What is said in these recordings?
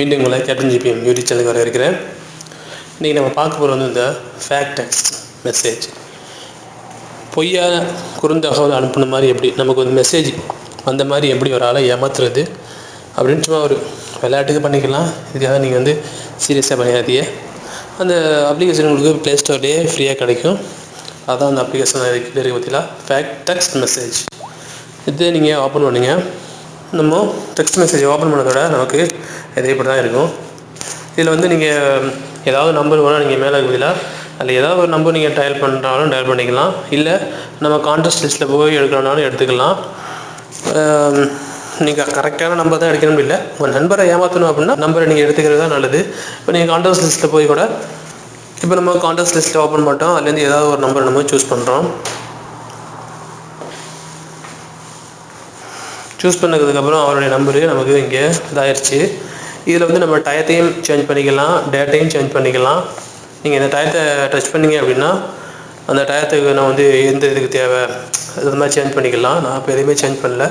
மீண்டும் உங்களை captain GBM YouTube சேனலுக்கு வர இருக்கிறேன். இன்றைக்கி நம்ம பார்க்க போகிறது வந்து இந்த ஃபேக்ட் டெக்ஸ்ட் மெசேஜ் பொய்யாக குறுந்தகவல் அனுப்புன மாதிரி எப்படி நமக்கு ஒரு மெசேஜ் அந்த மாதிரி எப்படி ஒரு ஆளை ஏமாத்துறது அப்படின்னு சும்மா ஒரு விளையாட்டுக்கு பண்ணிக்கலாம். இதுக்காக நீங்கள் வந்து சீரியஸாக பண்ணிடாதீங்க. அந்த அப்ளிகேஷன் உங்களுக்கு ப்ளே ஸ்டோர்லேயே ஃப்ரீயாக கிடைக்கும். அதான் அந்த அப்ளிகேஷன் இருக்குது பார்த்தீங்களா ஃபேக்ட் டெக்ஸ்ட் மெசேஜ் இது நீங்கள் ஓப்பன் பண்ணுங்கள் நம்ம டெக்ஸ்ட் மெசேஜ் ஓப்பன் பண்ணதோட நமக்கு இதே இப்படி தான் இருக்கும். இதில் வந்து நீங்கள் ஏதாவது நம்பர் வேணால் நீங்கள் மேலே இருக்குதுல அதில் ஏதாவது ஒரு நம்பர் நீங்கள் டயல் பண்ணுறாலும் டயல் பண்ணிக்கலாம். இல்லை நம்ம கான்டெஸ்ட் லிஸ்ட்டில் போய் எடுக்கணும்னாலும் எடுத்துக்கலாம். நீங்கள் கரெக்டான நம்பர் தான் எடுக்கணும் இல்லை. உங்கள் நண்பரை ஏமாற்றணும் அப்படின்னா நம்பரை நீங்கள் எடுத்துக்கிறது தான் நல்லது. இப்போ நீங்கள் கான்டெஸ்ட் லிஸ்ட்டில் போய் கூட இப்போ நம்ம கான்டெஸ்ட் லிஸ்ட்டில் ஓப்பன் பண்ணிட்டோம். அதுலேருந்து ஏதாவது ஒரு நம்பர் நம்ம சூஸ் பண்ணுறோம் சூஸ் பண்ணதுக்கப்புறம் அவருடைய நம்பரு நமக்கு இங்கே இதாயிருச்சு. இதில் வந்து நம்ம டயத்தையும் சேஞ்ச் பண்ணிக்கலாம் டேட்டையும் சேஞ்ச் பண்ணிக்கலாம். நீங்கள் இந்த டயத்தை டச் பண்ணீங்க அப்படின்னா அந்த டயத்துக்கு நான் வந்து எந்த இதுக்கு தேவை அது மாதிரி சேஞ்ச் பண்ணிக்கலாம். நான் இப்போ எதுவுமே சேஞ்ச் பண்ணல.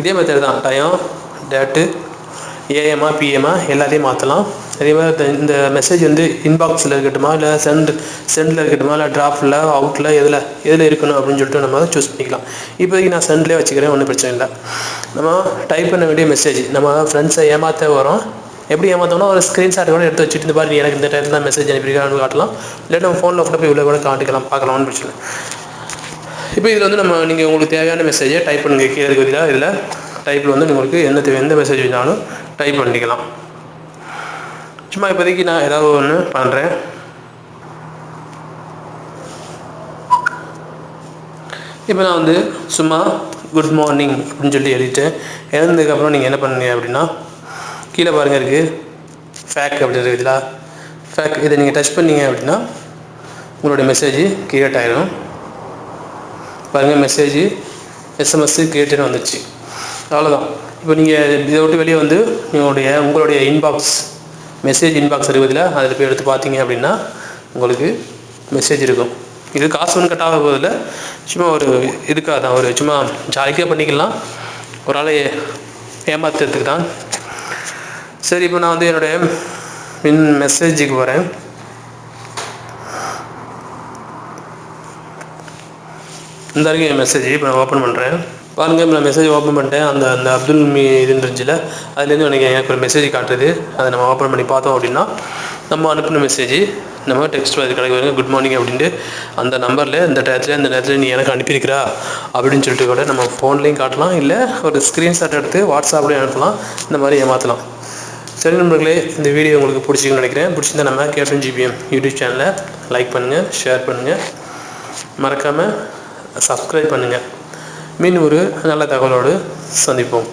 இதே மாதிரி தான் டயம் டேட்டு ஏஎம்மா பிஎம்மா எல்லாத்தையும் மாற்றலாம் அதே மாதிரி இந்த- இந்த மெசேஜ் வந்து இன்பாக்ஸில் இருக்கட்டுமா? இல்லை சென்ட் சென்டில் இருக்கட்டுமா? இல்லை ட்ராஃப்டில் அவுட்டில் எதில் எதில் இருக்கணும் அப்படின்னு சொல்லிட்டு நம்ம சூஸ் பண்ணிக்கலாம். இப்போதைக்கு நான் சென்ட்லேயே வச்சுக்கிறேன் ஒன்றும் பிரச்சனை இல்லை. நம்ம டைப் பண்ண வேண்டிய மெசேஜ் நம்ம ஃப்ரெண்ட்ஸை ஏமாற்ற வரோம் எப்படி ஏமாத்தோம்னா ஒரு ஸ்க்ரீன்ஷாட் கூட எடுத்து வச்சுட்டு இந்த மாதிரி எனக்கு இந்த டைத்தில் தான் மெசேஜ் அனுப்பியிருக்கான்னு காட்டலாம். இல்லை நம்ம ஃபோனில் கூட போய் உள்ள கூட காட்டிக்கலாம் பார்க்கலாம் ஒன்றும் பிரச்சனை இல்லை. இப்போ இதில் வந்து நம்ம நீங்கள் உங்களுக்கு தேவையான மெசேஜை டைப் பண்ணுங்கள் கீழே இருக்கிறதுல இதில் டைப்பில் வந்து உங்களுக்கு என்ன தேவை எந்த மெசேஜ் வேணாலும் டைப் பண்ணிக்கலாம். சும்மா இப்போதைக்கு நான் ஏதாவது ஒன்று பண்ணுறேன் இப்போ நான் வந்து சும்மா குட் மார்னிங் அப்படின்னு சொல்லி எழுதிட்டேன். எழுந்ததுக்கப்புறம் நீங்கள் என்ன பண்ணுங்க அப்படின்னா கீழே பாருங்கள் இருக்குது ஃபேக் அப்படின்னு இருக்குதுல ஃபேக் இதை நீங்கள் டச் பண்ணீங்க அப்படின்னா உங்களுடைய மெசேஜ் கிரியேட் ஆகிடும் பாருங்கள் மெசேஜ் எஸ்எம்எஸ் கிரியேட்டுன்னு வந்துச்சு அவ்வளோதான் இப்போ நீங்கள் இதை விட்டு வெளியே வந்து உங்களுடைய உங்களுடைய இன்பாக்ஸ் மெசேஜ் இன்பாக்ஸ் இருப்பதில் அதில் போய் எடுத்து பார்த்தீங்க அப்படின்னா உங்களுக்கு மெசேஜ் இருக்கும். இது காசு ஒன்று கட்டாக போதில் சும்மா ஒரு இதுக்காக தான் ஒரு சும்மா ஜாலிக்காக பண்ணிக்கலாம். ஒரு ஆளை ஏமாத்துறதுக்கு தான். சரி இப்போ நான் வந்து என்னுடைய மின் மெசேஜுக்கு வரேன் இந்த வரைக்கும் என் மெசேஜ் இப்போ நான் ஓப்பன் பண்ணுறேன் பாருங்க நான் மெசேஜ் ஓப்பன் பண்ணிட்டேன். அந்த அந்த அப்துல் மீ இதுன்னு இருந்துச்சுல அதுலேருந்து எனக்கு எனக்கு ஒரு மெசேஜ் காட்டுது. அதை நம்ம ஓப்பன் பண்ணி பார்த்தோம் அப்படின்னா நம்ம அனுப்பின மெசேஜ் நம்ம டெக்ஸ்ட் அது கிடைக்க வருங்க குட் மார்னிங் அப்படின்ட்டு அந்த நம்பரில் இந்த டயத்தில் இந்த நேரத்தில் நீ எனக்கு அனுப்பியிருக்கிறா அப்படின்னு சொல்லிட்டு கூட நம்ம ஃபோன்லேயும் காட்டலாம். இல்லை ஒரு ஸ்க்ரீன்ஷாட் எடுத்து வாட்ஸ்அப்லேயும் அனுப்பலாம். இந்த மாதிரி ஏமாற்றலாம் சரி நண்பர்களே இந்த வீடியோ உங்களுக்கு பிடிச்சிருக்குன்னு நினைக்கிறேன். பிடிச்சிருந்தா நம்ம கேப்டன் ஜிபிஎம் யூடியூப் சேனலை லைக் பண்ணுங்கள் ஷேர் பண்ணுங்கள் மறக்காமல் சப்ஸ்கிரைப் பண்ணுங்கள் மீண்டும் ஒரு நல்ல தகவலோடு சந்திப்போம்.